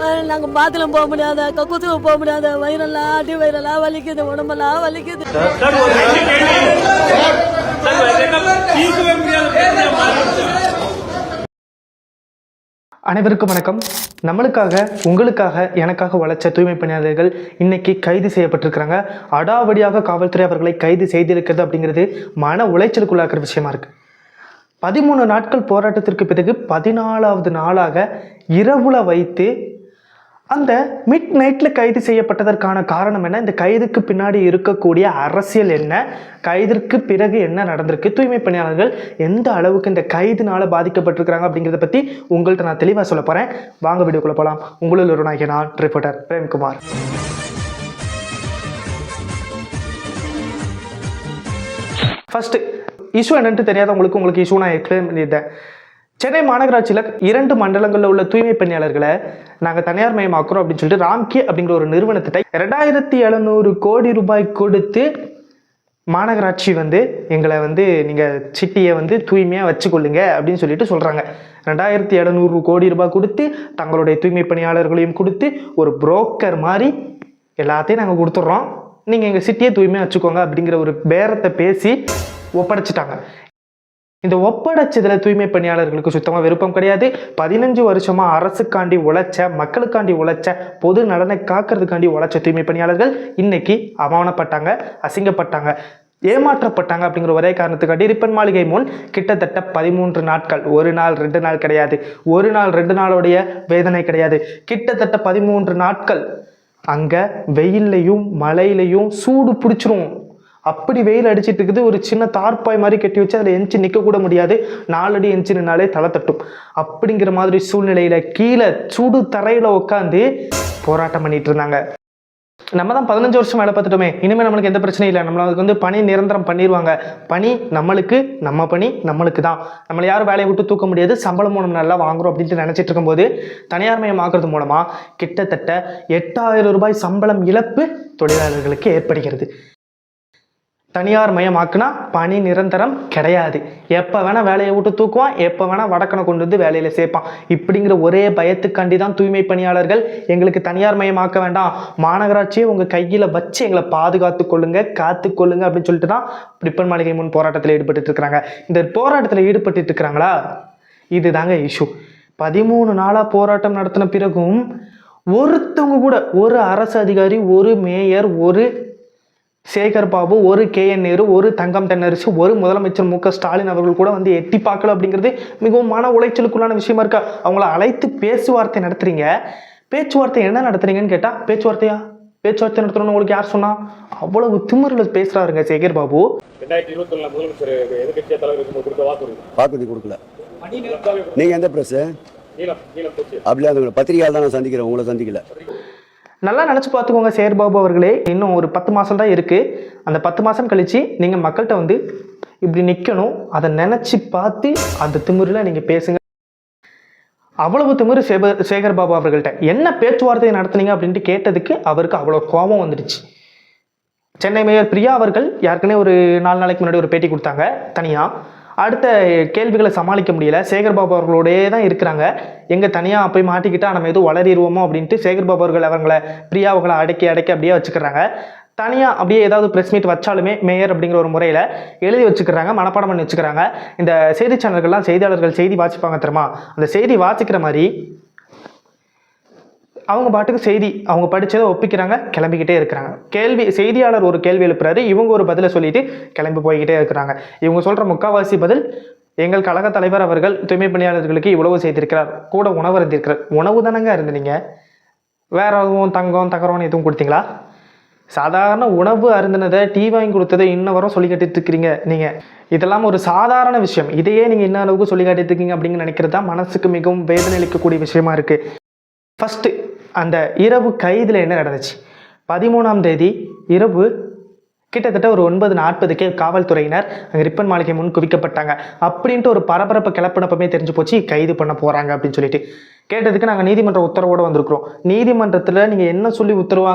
நாங்கள் பாத்திரம் போக முடியாத? கக்கூசுக்கு போக முடியாத? வயிறெல்லாம் அடி வயிறெல்லாம் வலிக்குது உடம்பெல்லாம் வலிக்குது. அனைவருக்கும் வணக்கம். நம்மளுக்காக உங்களுக்காக எனக்காக உழைச்ச தூய்மை பணியாளர்கள் இன்னைக்கு கைது செய்யப்பட்டிருக்கிறாங்க. அடாவடியாக காவல்துறை அவர்களை கைது செய்திருக்கிறது அப்படிங்கிறது மன உளைச்சலுக்குள்ளாக்குற விஷயமா இருக்கு. பதிமூணு நாட்கள் போராட்டத்திற்கு பிறகு பதினாலாவது நாளாக இரவுல வைத்து அந்த மிட் நைட்டில் கைது செய்யப்பட்டதற்கான காரணம் என்ன? இந்த கைதுக்கு பின்னாடி இருக்கக்கூடிய அரசியல் என்ன? கைதிற்கு பிறகு என்ன நடந்திருக்கு? தூய்மை பணியாளர்கள் எந்த அளவுக்கு இந்த கைதுனால பாதிக்கப்பட்டிருக்கிறாங்க அப்படிங்கிறத பற்றி உங்கள்கிட்ட நான் தெளிவாக சொல்ல போகிறேன் வாங்க வீடியோக்குள்ள போகலாம் உங்களில் ஒரு நாயகி நான் ரிப்போர்ட்டர் பிரேம்குமார். ஃபஸ்ட்டு இஷ்யூ என்னன்ட்டு தெரியாதவங்களுக்கு உங்களுக்கு இஷ்யூ நான் எக்ஸ்பிளைன் பண்ணியிருந்தேன் சென்னை மாநகராட்சியில் இரண்டு மண்டலங்களில் உள்ள தூய்மை பணியாளர்களை நாங்கள் தனியார் மயமாக்குறோம் அப்படின்னு சொல்லிட்டு ராம்கே அப்படிங்கிற ஒரு நிறுவனத்திட்ட ரெண்டாயிரத்தி எழுநூறு கோடி ரூபாய் கொடுத்து மாநகராட்சி வந்து எங்களை வந்து நீங்கள் சிட்டியை வந்து தூய்மையாக வச்சுக்கொள்ளுங்க அப்படின்னு சொல்லிட்டு சொல்கிறாங்க ரெண்டாயிரத்தி எழுநூறு கோடி ரூபாய் கொடுத்து தங்களுடைய தூய்மை பணியாளர்களையும் கொடுத்து ஒரு புரோக்கர் மாதிரி எல்லாத்தையும் நாங்கள் கொடுத்துட்றோம். நீங்கள் எங்கள் சிட்டியை தூய்மையாக வச்சுக்கோங்க அப்படிங்கிற ஒரு பேரத்தை பேசி ஒப்படைச்சிட்டாங்க. இந்த ஒப்படைச்சதில் தூய்மை பணியாளர்களுக்கு சுத்தமாக விருப்பம் கிடையாது. பதினஞ்சு வருஷமாக அரசுக்காண்டி உழைச்ச மக்களுக்காண்டி உழைச்ச பொது நலனை காக்கிறதுக்காண்டி உழைச்ச தூய்மை பணியாளர்கள் இன்னைக்கு அவமானப்பட்டாங்க அசிங்கப்பட்டாங்க ஏமாற்றப்பட்டாங்க அப்படிங்கிற ஒரே காரணத்துக்காண்டி ரிப்பன் மாளிகை முன் கிட்டத்தட்ட பதிமூன்று நாட்கள். ஒரு நாள் ரெண்டு நாள் கிடையாது. ஒரு நாள் ரெண்டு நாளுடைய வேதனை கிடையாது. கிட்டத்தட்ட பதிமூன்று நாட்கள் அங்கே வெயில்லையும் மழையிலையும் சூடு பிடிச்சிரும். அப்படி வெயில் அடிச்சிட்டு இருக்குது. ஒரு சின்ன தார்ப்பாய் மாதிரி கட்டி வச்சு அதில் எஞ்சி நிற்க கூட முடியாது. நாலடி எஞ்சி நின்னாலே தலை தட்டும். அப்படிங்கிற மாதிரி சூழ்நிலையில கீழே சூடு தரையில உட்காந்து போராட்டம் பண்ணிட்டு இருந்தாங்க. நம்ம தான் பதினஞ்சு வருஷம் வேலை பார்த்துட்டோமே. இனிமேல் நம்மளுக்கு எந்த பிரச்சனையும் இல்லை. நம்மளுக்கு வந்து பணி நிரந்தரம் பண்ணிடுவாங்க பணி நம்மளுக்கு நம்ம பணி நம்மளுக்கு தான். நம்மளை யாரும் வேலையை விட்டு தூக்க முடியாது. சம்பளம் மூலம் நல்லா வாங்குறோம் அப்படின்ட்டு நினச்சிட்டு இருக்கும்போது தனியார் மயமாக்குறது மூலமாக கிட்டத்தட்ட எட்டாயிரம் ரூபாய் சம்பளம் இழப்பு தொழிலாளர்களுக்கு ஏற்படுகிறது. தனியார் மயமாக்குனா பணி நிரந்தரம் கிடையாது. எப்போ வேணால் வேலையை விட்டு தூக்குவான் எப்போ வேணால் வடக்கனை கொண்டு வந்து வேலையில் சேர்ப்பான். இப்படிங்கிற ஒரே பயத்துக்காண்டி தான் தூய்மை பணியாளர்கள் எங்களுக்கு தனியார் மயமாக்க வேண்டாம். மாநகராட்சியை உங்கள் கையில் வச்சு எங்களை பாதுகாத்து கொள்ளுங்க காத்து கொள்ளுங்க அப்படின்னு சொல்லிட்டு தான் ரிப்பன் மாளிகை முன் போராட்டத்தில் ஈடுபட்டு இருக்கிறாங்க. இந்த போராட்டத்தில் ஈடுபட்டு இருக்கிறாங்களா? இதுதாங்க இஷ்யூ பதிமூணு நாளாக போராட்டம் நடத்தின பிறகும் ஒருத்தவங்க கூட ஒரு அரசு அதிகாரி ஒரு மேயர் ஒரு சேகர் பாபு ஒரு கே என் நேரு ஒரு தங்கம் தென்னரசு ஒரு முதலமைச்சர் மு க ஸ்டாலின் அவர்கள் கூட வந்து எட்டி பார்க்கல அப்படிங்கிறது மிகவும் மன உளைச்சலுக்குள்ளான விஷயமா இருக்கா? அவங்கள அழைத்து பேச்சுவார்த்தை நடத்துறீங்க. பேச்சுவார்த்தை என்ன நடத்துறீங்கன்னு கேட்டா பேச்சுவார்த்தையா? பேச்சுவார்த்தை நடத்தணும்னு உங்களுக்கு யார் சொன்னா? அவ்வளவு திமிரில் பேசுறாருங்க சேகர் பாபு. ரெண்டாயிரத்தி இருபத்தி ஒண்ணுல முதலமைச்சர் எதிர்கட்சியா தலைவர் இருக்கும்போது கொடுத்த வாக்குறுதி. வாக்குறுதி கொடுக்கல. நீங்கள் எந்த போச்சு. அப்படியே பத்திரிகையால் தான் நான் சந்திக்கிறேன். உங்களை சந்திக்கல. நல்லா நினச்சி பார்த்துக்கோங்க சேகர் பாபு அவர்களே. இன்னும் ஒரு பத்து மாதம் தான் இருக்குது அந்த பத்து மாதம் கழித்து நீங்கள் மக்கள்கிட்ட வந்து இப்படி நிற்கணும் அதை நினச்சி பார்த்து அந்த திமிரில் நீங்கள் பேசுங்க. அவ்வளவு திமிரு சேப சேகர் பாபு அவர்கள்ட்ட. என்ன பேச்சுவார்த்தை நடத்துனீங்க அப்படின்ட்டு கேட்டதுக்கு அவருக்கு அவ்வளோ கோபம் வந்துடுச்சு. சென்னை மேயர் பிரியா அவர்கள் யாருக்குன்னே ஒரு நாலு நாளைக்கு முன்னாடி ஒரு பேட்டி கொடுத்தாங்க. தனியாக அடுத்த கேள்விகளை சமாளிக்க முடியல. சேகர் பாபு அவர்களோடே தான் இருக்கிறாங்க. எங்கே தனியாக போய் மாட்டிக்கிட்டால் நம்ம எதுவும் வளரிடுவோமோ அப்படின்ட்டு சேகர் பாபு அவர்கள் அவங்களை பிரியா அடக்கி அடக்கி அப்படியே வச்சுக்கிறாங்க. தனியாக அப்படியே ஏதாவது ப்ரெஸ் மீட் வச்சாலுமே மேயர் அப்படிங்கிற ஒரு முறையில் எழுதி வச்சுக்கிறாங்க மனப்பாடம் பண்ணி வச்சுக்கிறாங்க. இந்த செய்தி சேனல்கள்லாம் செய்தியாளர்கள் செய்தி வாசிப்பாங்க தெரியுமா? அந்த செய்தி வாசிக்கிற மாதிரி அவங்க பாட்டுக்கு செய்தி அவங்க படித்ததை ஒப்பிக்கிறாங்க கிளம்பிக்கிட்டே இருக்கிறாங்க. கேள்வி செய்தியாளர் ஒரு கேள்வி எழுப்புறாரு இவங்க ஒரு பதிலை சொல்லிட்டு கிளம்பி போய்கிட்டே இருக்கிறாங்க. இவங்க சொல்கிற முக்கால்வாசி பதில் எங்கள் கழக தலைவர் அவர்கள் தூய்மை பணியாளர்களுக்கு இவ்வளவு செய்திருக்கிறார். கூட உணவு இருந்திருக்கிறார். உணவு தானங்க இருந்தீங்க? வேற எதுவும் தங்கம் தகரம் எதுவும் கொடுத்தீங்களா? சாதாரண உணவு அருந்தினதை டீ வாங்கி கொடுத்ததை இன்ன வரும் சொல்லி காட்டிட்டு இருக்கிறீங்க இதெல்லாம் ஒரு சாதாரண விஷயம். இதையே நீங்கள் என்ன அளவுக்கு சொல்லி காட்டிட்டு இருக்கீங்க அப்படின்னு நினைக்கிறது தான் மனசுக்கு மிகவும் வேதனை அளிக்கக்கூடிய விஷயமா இருக்குது ஃபஸ்ட்டு அந்த இரவு கைதில் என்ன நடந்துச்சு? பதிமூணாம் தேதி இரவு கிட்டத்தட்ட ஒரு ஒன்பது நாற்பதுக்கே காவல்துறையினர் அங்கே ரிப்பன் மாளிகை முன் குவிக்கப்பட்டாங்க. அப்படின்ட்டு ஒரு பரபரப்பு கிளப்பினப்பமே தெரிஞ்சு போச்சு கைது பண்ண போகிறாங்க அப்படின்னு சொல்லிட்டு. கேட்டதுக்கு நாங்கள் நீதிமன்ற உத்தரவோடு வந்திருக்கிறோம். நீதிமன்றத்தில் நீங்கள் என்ன சொல்லி உத்தரவு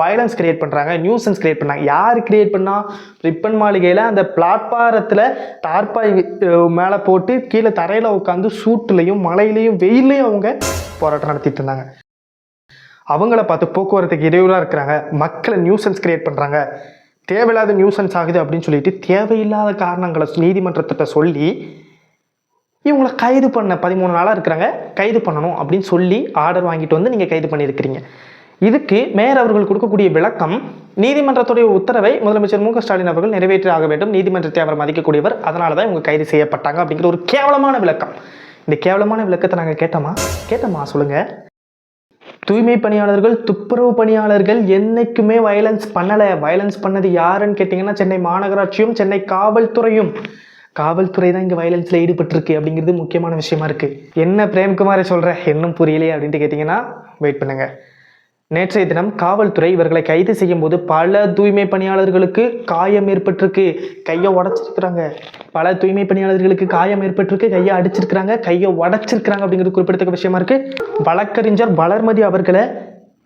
வயலன்ஸ் கிரியேட் பண்ணுறாங்க நியூசன்ஸ் கிரியேட் பண்ணாங்க. யார் கிரியேட் பண்ணா? ரிப்பன் மாளிகையில் அந்த பிளாட்பாரத்தில் தார்பாய் மேலே போட்டு கீழே தரையில் உட்காந்து சூட்டுலையும் மழையிலையும் வெயிலையும் அவங்க போராட்டம் நடத்திட்டு இருந்தாங்க. அவங்கள பார்த்து போக்குவரத்துக்கு இடையூறாக இருக்கிறாங்க. மக்களை நியூசன்ஸ் கிரியேட் பண்ணுறாங்க தேவையில்லாத நியூசன்ஸ் ஆகுது அப்படின்னு சொல்லிட்டு தேவையில்லாத காரணங்களை நீதிமன்றத்திட்ட சொல்லி இவங்களை கைது பண்ண பதிமூணு நாளாக இருக்கிறாங்க. கைது பண்ணணும் அப்படின்னு சொல்லி ஆர்டர் வாங்கிட்டு வந்து நீங்கள் கைது பண்ணியிருக்கிறீங்க. இதுக்கு மேயர் அவர்கள் கொடுக்கக்கூடிய விளக்கம் நீதிமன்றத்துடைய உத்தரவை முதலமைச்சர் மு ஸ்டாலின் அவர்கள் நிறைவேற்றி ஆக வேண்டும். நீதிமன்றத்தை அவர் மதிக்கக்கூடியவர். அதனால தான் இவங்க கைது செய்யப்பட்டாங்க அப்படிங்கிற ஒரு கேவலமான விளக்கம். இந்த கேவலமான விளக்கத்தை நாங்கள் கேட்டோமா? கேட்டோமா? சொல்லுங்கள் தூய்மை பணியாளர்கள் துப்புரவு பணியாளர்கள் என்னைக்குமே வயலன்ஸ் பண்ணலை. வயலன்ஸ் பண்ணது யாருன்னு கேட்டிங்கன்னா சென்னை மாநகராட்சியும் சென்னை காவல்துறையும். காவல்துறை தான் இங்கே வயலன்ஸில் ஈடுபட்டிருக்கு அப்படிங்கிறது முக்கியமான விஷயமா இருக்குது என்ன பிரேம்குமாரை சொல்கிற இன்னும் புரியலையே அப்படின்ட்டு கேட்டிங்கன்னா வெயிட் பண்ணுங்கள் நேற்றைய தினம் காவல்துறை இவர்களை கைது செய்யும் போது பல தூய்மை பணியாளர்களுக்கு காயம் ஏற்பட்டிருக்கு. கையை உடச்சிருக்கிறாங்க. பல தூய்மை பணியாளர்களுக்கு காயம் ஏற்பட்டிருக்கு. கையை அடிச்சிருக்கிறாங்க. கையை உடச்சிருக்கிறாங்க அப்படிங்கிறது குறிப்பிடத்தக்க விஷயமா இருக்கு. வழக்கறிஞர் வளர்மதி அவர்களை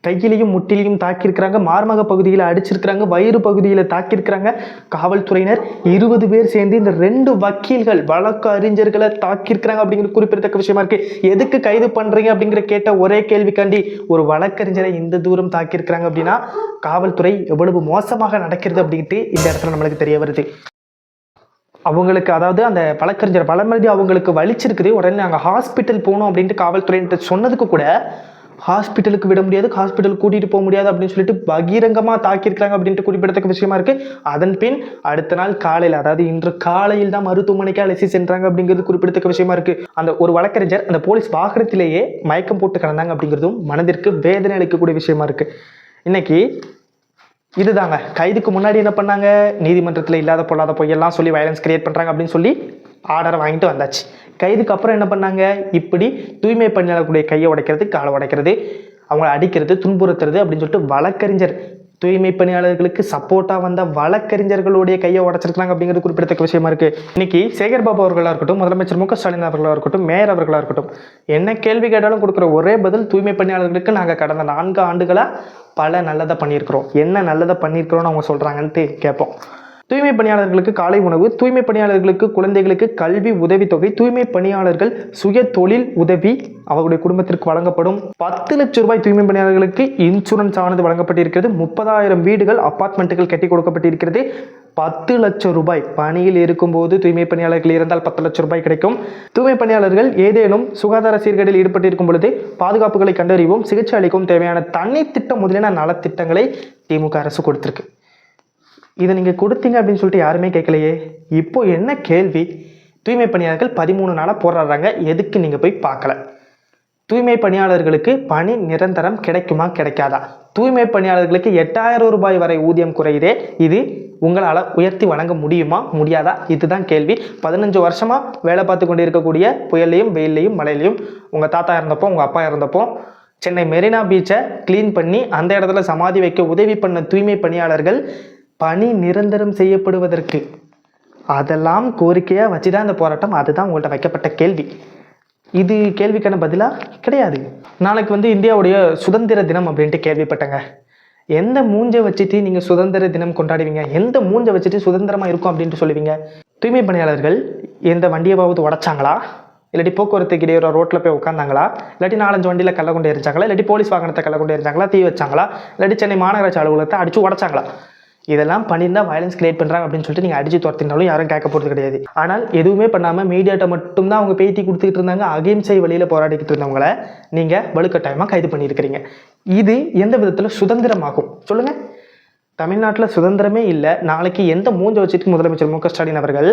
கையிலையும் முட்டிலையும் தாக்கியிருக்கிறாங்க. மார்மக பகுதியில் அடிச்சிருக்கிறாங்க. வயிறு பகுதியில் தாக்கியிருக்கிறாங்க. காவல்துறையினர் இருபது பேர் சேர்ந்து இந்த ரெண்டு வக்கீல்கள் வழக்கு அறிஞர்களை தாக்கியிருக்கிறாங்க அப்படிங்கிற குறிப்பிடத்தக்க விஷயமா இருக்கு. எதுக்கு கைது பண்ணுறீங்க அப்படிங்கிற கேட்ட ஒரே கேள்விக்காண்டி ஒரு வழக்கறிஞரை இந்த தூரம் தாக்கியிருக்கிறாங்க அப்படின்னா காவல்துறை எவ்வளவு மோசமாக நடக்கிறது அப்படின்ட்டு இந்த இடத்துல நம்மளுக்கு தெரிய வருது. அவங்களுக்கு அதாவது அந்த வழக்கறிஞர் வளமதி அவங்களுக்கு வலிச்சிருக்குது. உடனே நாங்கள் ஹாஸ்பிட்டல் போகணும் அப்படின்ட்டு காவல்துறைன்ட்டு சொன்னதுக்கு கூட ஹாஸ்பிட்டலுக்கு விட முடியாது ஹாஸ்பிட்டல் கூட்டிகிட்டு போக முடியாது அப்படின்னு சொல்லிட்டு பகிரங்கமாக தாக்கியிருக்காங்க அப்படின்ட்டு குறிப்பிடத்தக்க விஷயமா இருக்கு. அதன் பின் அடுத்த நாள் காலையில் அதாவது இன்று காலையில் தான் மருத்துவமனைக்கு அலசி சென்றாங்க அப்படிங்கிறது குறிப்பிடத்தக்க விஷயமா இருக்கு. அந்த ஒரு வழக்கறிஞர் அந்த போலீஸ் வாகனத்திலேயே மயக்கம் போட்டு கிடந்தாங்க அப்படிங்கிறதும் மனதிற்கு வேதனை அளிக்கக்கூடிய விஷயமா இருக்கு. இன்னைக்கு இதுதாங்க. கைதுக்கு முன்னாடி என்ன பண்ணாங்க? நீதிமன்றத்தில் இல்லாத பொல்லாத பொய்யெல்லாம் சொல்லி வயலன்ஸ் கிரியேட் பண்ணுறாங்க அப்படின்னு சொல்லி ஆர்டரை வாங்கிட்டு வந்தாச்சு. கைதுக்கு அப்புறம் என்ன பண்ணாங்க? இப்படி தூய்மை பணியாளர்களுடைய கையை உடைக்கிறது காலை உடைக்கிறது அவங்கள அடிக்கிறது துன்புறுத்துறது அப்படின்னு சொல்லிட்டு வழக்கறிஞர் தூய்மை பணியாளர்களுக்கு சப்போர்ட்டாக வந்த வழக்கறிஞர்களுடைய கையை உடச்சிருக்காங்க அப்படிங்கிறது குறிப்பிடத்தக்க விஷயமா இருக்கு. இன்னைக்கு சேகர் பாபு அவர்களாக இருக்கட்டும் முதலமைச்சர் மு க ஸ்டாலின் அவர்களாக இருக்கட்டும் மேயர் அவர்களாக இருக்கட்டும் என்ன கேள்வி கேட்டாலும் கொடுக்குற ஒரே பதில் தூய்மை பணியாளர்களுக்கு நாங்கள் கடந்த நான்கு ஆண்டுகளாக பல நல்லதை பண்ணியிருக்கிறோம். என்ன நல்லதை பண்ணியிருக்கிறோன்னு அவங்க சொல்கிறாங்கன்ட்டு கேட்போம். தூய்மை பணியாளர்களுக்கு காலை உணவு தூய்மை பணியாளர்களுக்கு குழந்தைகளுக்கு கல்வி உதவித்தொகை தூய்மை பணியாளர்கள் சுய தொழில் உதவி அவர்களுடைய குடும்பத்திற்கு வழங்கப்படும். பத்து லட்சம் ரூபாய் தூய்மை பணியாளர்களுக்கு இன்சூரன்ஸ் ஆனது வழங்கப்பட்டிருக்கிறது. முப்பதாயிரம் வீடுகள் அப்பார்ட்மெண்ட்டுகள் கட்டி கொடுக்கப்பட்டிருக்கிறது. பத்து லட்சம் ரூபாய் பணியில் இருக்கும்போது தூய்மை பணியாளர்கள் இருந்தால் பத்து லட்சம் ரூபாய் கிடைக்கும். தூய்மை பணியாளர்கள் ஏதேனும் சுகாதார சீர்கேடில் ஈடுபட்டிருக்கும் பொழுது பாதுகாப்புகளை கண்டறியவும் சிகிச்சை அளிக்கும் தேவையான தண்ணீர் திட்டம் முதலியன நலத்திட்டங்களை திமுக அரசு கொடுத்திருக்கு. இதை நீங்கள் கொடுத்தீங்க அப்படின்னு சொல்லிட்டு யாருமே கேட்கலையே. இப்போ என்ன கேள்வி? தூய்மை பணியாளர்கள் பதிமூணு நாளாக போராடுறாங்க. எதுக்கு நீங்கள் போய் பார்க்கல? தூய்மை பணியாளர்களுக்கு பணி நிரந்தரம் கிடைக்குமா கிடைக்காதா? தூய்மை பணியாளர்களுக்கு எட்டாயிரம் ரூபாய் வரை ஊதியம் குறையுதே. இது உங்களால் உயர்த்தி வழங்க முடியுமா முடியாதா? இதுதான் கேள்வி. பதினஞ்சு வருஷமாக வேலை பார்த்து கொண்டு இருக்கக்கூடிய புயல்லையும் வெயில்லையும் மழையிலையும் உங்கள் தாத்தா இருந்தப்போ உங்கள் அப்பா இருந்தப்போ சென்னை மெரினா பீச்சை க்ளீன் பண்ணி அந்த இடத்துல சமாதி வைக்க உதவி பண்ண தூய்மை பணியாளர்கள் பணி நிரந்தரம் செய்யப்படுவதற்கு. அதெல்லாம் கோரிக்கையாக வச்சு தான் இந்த போராட்டம். அதுதான் உங்கள்கிட்ட வைக்கப்பட்ட கேள்வி. இது கேள்விக்கான பதிலாக கிடையாது. நாளைக்கு வந்து இந்தியாவுடைய சுதந்திர தினம் அப்படின்ட்டு கேள்விப்பட்டேங்க. எந்த மூஞ்சை வச்சுட்டு நீங்கள் சுதந்திர தினம் கொண்டாடுவீங்க? எந்த மூஞ்சை வச்சுட்டு சுதந்திரமாக இருக்கும் அப்படின்ட்டு சொல்லுவீங்க? தூய்மை பணியாளர்கள் எந்த வண்டியவாவது உடைச்சாங்களா? இல்லாட்டி போக்குவரத்துக்கு இடையே ரோட்டில் போய் உட்காந்தாங்களா இல்லாட்டி நாலஞ்சு வண்டியில் கள்ள கொண்டு எரிஞ்சாங்களா இல்லாட்டி போலீஸ் வாகனத்தை கள்ள கொண்டு எரிஞ்சாங்களா தீ வச்சாங்களா? இல்லாட்டி சென்னை மாநகராட்சி அலுவலகத்தை அடித்து உடைச்சாங்களா? இதெல்லாம் பண்ணியிருந்தால் வயலன்ஸ் கிரியேட் பண்ணுறாங்க அப்படின்னு சொல்லிட்டு நீங்கள் அடிச்சு துரத்தினாலும் யாரும் கேட்க போகிறது கிடையாது. ஆனால் எதுவுமே பண்ணாமல் மீடியாட்ட மட்டும்தான் அவங்க பேட்டி கொடுத்துக்கிட்டு இருந்தாங்க. அகிம்சை வழியில் போராடிக்கிட்டு இருந்தவங்கள நீங்கள் வலுக்கட்டாயமாக கைது பண்ணியிருக்கிறீங்க. இது எந்த விதத்தில் சுதந்திரமாகும்? சொல்லுங்கள் தமிழ்நாட்டில் சுதந்திரமே இல்லை. நாளைக்கு எந்த மூஞ்ச வச்சுட்டு முதலமைச்சர் மு க ஸ்டாலின் அவர்கள்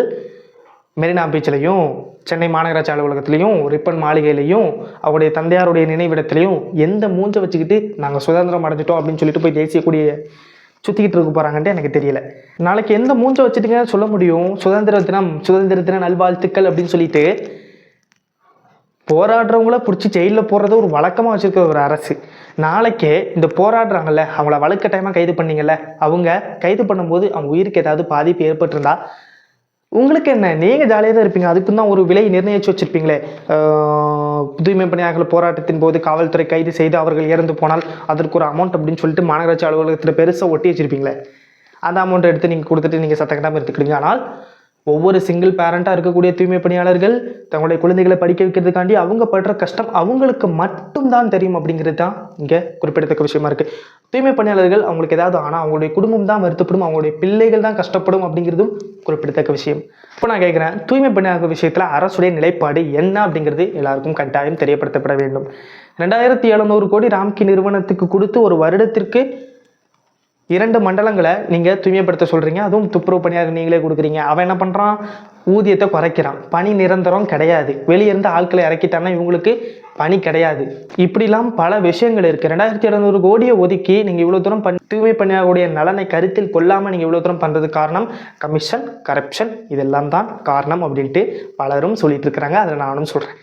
மெரினா பீச்லையும் சென்னை மாநகராட்சி அலுவலகத்திலையும் ரிப்பன் மாளிகையிலையும் அவருடைய தந்தையாருடைய நினைவிடத்திலையும் எந்த மூஞ்சை வச்சுக்கிட்டு நாங்கள் சுதந்திரம் அடைஞ்சிட்டோம் அப்படின்னு சொல்லிட்டு போய் தேசிய சுற்றிக்கிட்டு இருக்க போகிறாங்கன்ட்டு எனக்கு தெரியல. நாளைக்கு எந்த மூஞ்ச வச்சுட்டுங்க சொல்ல முடியும்? சுதந்திர தினம் சுதந்திர தின நல்வாழ்த்துக்கள் அப்படின்னு சொல்லிட்டு போராடுறவங்கள பிடிச்சி ஜெயிலில் போடுறத ஒரு வழக்கமாக வச்சுருக்க ஒரு அரசு. நாளைக்கே இந்த போராடுறாங்கல்ல அவங்கள வழக்கட்டாயமாக கைது பண்ணிங்கல்ல அவங்க கைது பண்ணும்போது அவங்க உயிருக்கு ஏதாவது பாதிப்பு ஏற்பட்டிருந்தா உங்களுக்கு என்ன? நீங்கள் ஜாலியாக தான் இருப்பீங்க. அதுக்கும் தான் ஒரு விலை நிர்ணயிச்சு வச்சுருப்பீங்களே. தூய்மை பணியாளர்கள் போராட்டத்தின் போது காவல்துறை கைது செய்து அவர்கள் இறந்து போனால் அதற்கு ஒரு அமௌண்ட் அப்படின்னு சொல்லிட்டு மாநகராட்சி அலுவலகத்தில் பெருசாக ஒட்டி வச்சுருப்பீங்களே. அந்த அமௌண்ட்டை எடுத்து நீங்கள் கொடுத்துட்டு நீங்கள் சத்தக்கட்டாமல் எடுத்துக்கிடுங்க. ஆனால் ஒவ்வொரு சிங்கிள் பேரண்ட்டாக இருக்கக்கூடிய தூய்மை பணியாளர்கள் தங்களுடைய குழந்தைகளை படிக்க வைக்கிறதுக்காண்டி அவங்க படுற கஷ்டம் அவங்களுக்கு மட்டும்தான் தெரியும் அப்படிங்கிறது தான் இங்கே குறிப்பிடத்தக்க விஷயமா இருக்குது தூய்மை பணியாளர்கள் அவங்களுக்கு ஏதாவது ஆனால் அவங்களுடைய குடும்பம் தான் வருத்தப்படும் அவங்களுடைய பிள்ளைகள் தான் கஷ்டப்படும் அப்படிங்கிறதும் குறிப்பிடத்தக்க விஷயம். இப்போ நான் கேட்குறேன் தூய்மை பணியாளர் விஷயத்தில் அரசுடைய நிலைப்பாடு என்ன அப்படிங்கிறது எல்லாருக்கும் கட்டாயம் தெரியப்படுத்தப்பட வேண்டும். ரெண்டாயிரத்தி எழுநூறு கோடி ராம்கி நிறுவனத்துக்கு கொடுத்து ஒரு வருடத்திற்கு இரண்டு மண்டலங்களை நீங்கள் தூய்மைப்படுத்த சொல்கிறீங்க அதுவும் துப்புரவு பணியாளர் நீங்களே கொடுக்குறீங்க. அவன் என்ன பண்ணுறான் ஊதியத்தை குறைக்கிறான். பணி நிரந்தரம் கிடையாது. வெளியிருந்து ஆட்களை இறக்கிட்டான்னா இவங்களுக்கு பணி கிடையாது. இப்படிலாம் பல விஷயங்கள் இருக்குது ரெண்டாயிரத்தி எழுநூறு கோடியை ஒதுக்கி நீங்கள் இவ்வளோ தூரம் பண் தூய்மை பணியாளர்களுடைய நலனை கருத்தில் கொள்ளாமல் நீங்கள் இவ்வளோ தூரம் பண்ணுறதுக்கு காரணம் கமிஷன் கரப்ஷன் இதெல்லாம் தான் காரணம் அப்படின்ட்டு பலரும் சொல்லிட்டு இருக்கிறாங்க. அதில் நானும் சொல்கிறேன்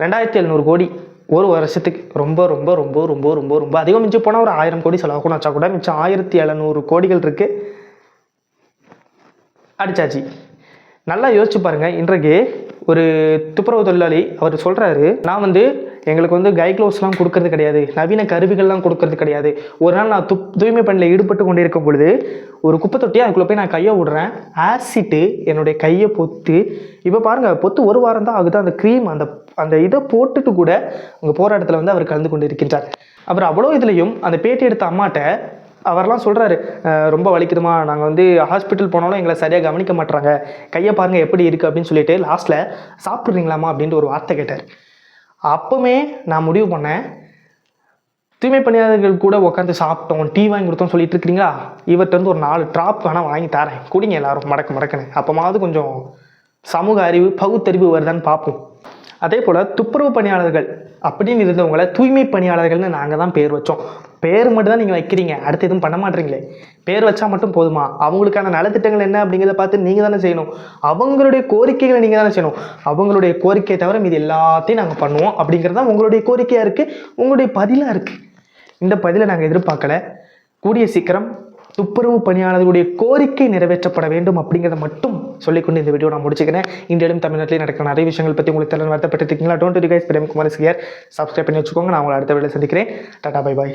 ரெண்டாயிரத்தி எழுநூறு கோடி ஒரு வருஷத்துக்கு ரொம்ப ரொம்ப ரொம்ப ரொம்ப ரொம்ப ரொம்ப அதிகம் மிஞ்சி போனால் ஒரு ஆயிரம் கோடி செலவாகணும் வச்சா கூட மிச்சம் ஆயிரத்தி எழுநூறு கோடிகள் இருக்குது அடிச்சாச்சு. நல்லா யோசிச்சு பாருங்கள் இன்றைக்கு ஒரு துப்புரவு தொழிலாளி அவர் சொல்கிறாரு நான் வந்து எங்களுக்கு வந்து கை க்ளோஸ்லாம் கொடுக்கறது கிடையாது. நவீன கருவிகள்லாம் கொடுக்கறது கிடையாது. ஒரு நாள் நான் துப் தூய்மை பணியில் ஈடுபட்டு கொண்டிருக்கும் பொழுது ஒரு குப்பை தொட்டி அதுக்குள்ளே போய் நான் கையை விடுறேன். ஆசிட்டு என்னுடைய கையை பொத்து. இப்போ பாருங்க பொத்து ஒரு வாரம் தான் ஆகுது. அந்த க்ரீம் அந்த அந்த இதை போட்டுட்டு கூட அங்கே போராட்டத்தில் வந்து அவர் கலந்து கொண்டு இருக்கின்றார் அவர் அவ்வளோ இதுலேயும் அந்த பேட்டி எடுத்த அம்மாட்ட அவர்லாம் சொல்கிறாரு ரொம்ப வலிக்குதுமா நாங்கள் வந்து ஹாஸ்பிட்டல் போனாலும் எங்களை சரியாக கவனிக்க மாட்டுறாங்க கையை பாருங்க எப்படி இருக்குது அப்படின்னு சொல்லிட்டு லாஸ்ட்டில் சாப்பிட்றீங்களாமா அப்படின்ட்டு ஒரு வார்த்தை கேட்டார். அப்போவுமே நான் முடிவு பண்ணேன். தூய்மை பணியாளர்கள் கூட உட்காந்து சாப்பிட்டோம் டீ வாங்கி கொடுத்தோம் சொல்லிட்டு இருக்கிறீங்களா? இவர்கிட்ட இருந்து ஒரு நாலு ட்ராப் வேணால் வாங்கி தரேன். குடிங்க எல்லாரும் மடக்கு மடக்குன்னு. அப்போமாவது கொஞ்சம் சமூக அறிவு பகுத்தறிவு வருதான்னு பார்ப்போம். அதே போல் துப்புரவு பணியாளர்கள் அப்படின்னு இருந்தவங்களை தூய்மை பணியாளர்கள்னு நாங்கள் தான் பேர் வச்சோம். பேர் மட்டும் தான் நீங்கள் வைக்கிறீங்க. அடுத்து எதுவும் பண்ண மாட்டீங்களே. பேர் வச்சா மட்டும் போதுமா? அவங்களுக்கான நலத்திட்டங்கள் என்ன அப்படிங்கிறத பார்த்து நீங்கள் தானே செய்யணும். அவங்களுடைய கோரிக்கைகளை நீங்கள் தானே செய்யணும். அவங்களுடைய கோரிக்கையை தவிர மீது எல்லாத்தையும் நாங்கள் பண்ணுவோம் அப்படிங்கிறது தான் உங்களுடைய கோரிக்கையாக இருக்குது உங்களுடைய பதிலாக இருக்குது இந்த பதிலை நாங்கள் எதிர்பார்க்கல. கூடிய சீக்கிரம் துப்புரவு பணியாளர்களுடைய கோரிக்கை நிறைவேற்றப்பட வேண்டும் அப்படிங்கிறத மட்டும் சொல்லிக்கொண்டு இந்த வீடியோ நான் முடிச்சுக்கிறேன். இந்தியாவிலும் தமிழ்நாட்டிலே நடக்கிற நிறைய விஷயங்கள் பற்றி உங்களுக்கு தெரியல வருத்தப்பட்டிருக்கீங்களா? டோன்ட் யூ கைஸ் பிரேம்குமார் சியர் சப்ஸ்கிரைப் பண்ணி வச்சுக்கோங்க. நான் உங்களை அடுத்த வீடியோ சந்திக்கிறேன். Tata bye bye